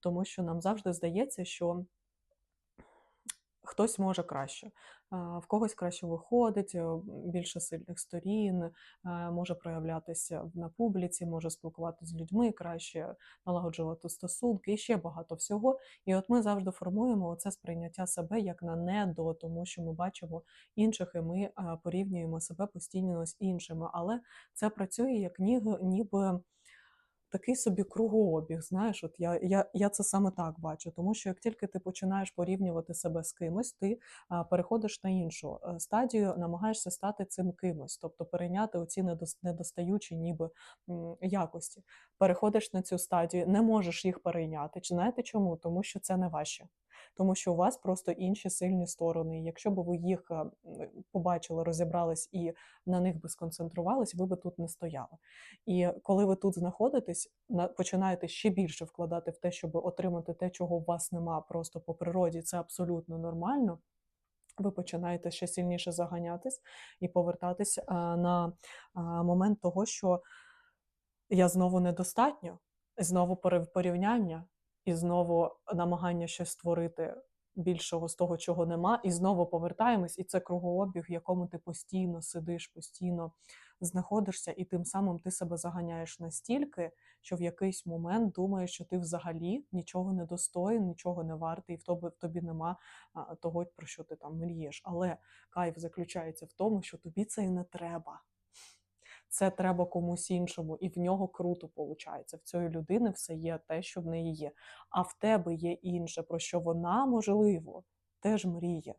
тому що нам завжди здається, що хтось може краще. В когось краще виходить, е, більше сильних сторін, е, може проявлятися на публіці, може спілкуватися з людьми краще, налагоджувати стосунки і ще багато всього. І от ми завжди формуємо це сприйняття себе як на недо, тому що ми бачимо інших, і ми порівнюємо себе постійно з іншими. Але це працює як ніби такий собі кругообіг. Знаєш, от я, я, я це саме так бачу, тому що як тільки ти починаєш порівнювати себе з кимось, ти переходиш на іншу е, стадію, намагаєшся стати цим кимось, тобто перейняти оці недостаючі ніби якості. Переходиш на цю стадію, не можеш їх перейняти. Чи знаєте чому? Тому що це не ваші. Тому що у вас просто інші сильні сторони. І Якщо б ви їх е, побачили, розібрались і на них би сконцентрувались, ви би тут не стояли. І коли ви тут знаходитесь, починаєте ще більше вкладати в те, щоб отримати те, чого у вас нема просто по природі, це абсолютно нормально. Ви починаєте ще сильніше заганятись і повертатись а, на а, момент того, що я знову недостатньо, знову порівняння, і знову намагання щось створити більшого з того, чого нема, і знову повертаємось, і це кругообіг, в якому ти постійно сидиш, постійно знаходишся, і тим самим ти себе заганяєш настільки, що в якийсь момент думаєш, що ти взагалі нічого не достоїн, нічого не вартий, і в тобі, в тобі нема того, про що ти там мрієш. Але кайф заключається в тому, що тобі це і не треба це треба комусь іншому, і в нього круто виходить. В цієї людини все є те, що в неї є. А в тебе є інше, про що вона, можливо, теж мріє.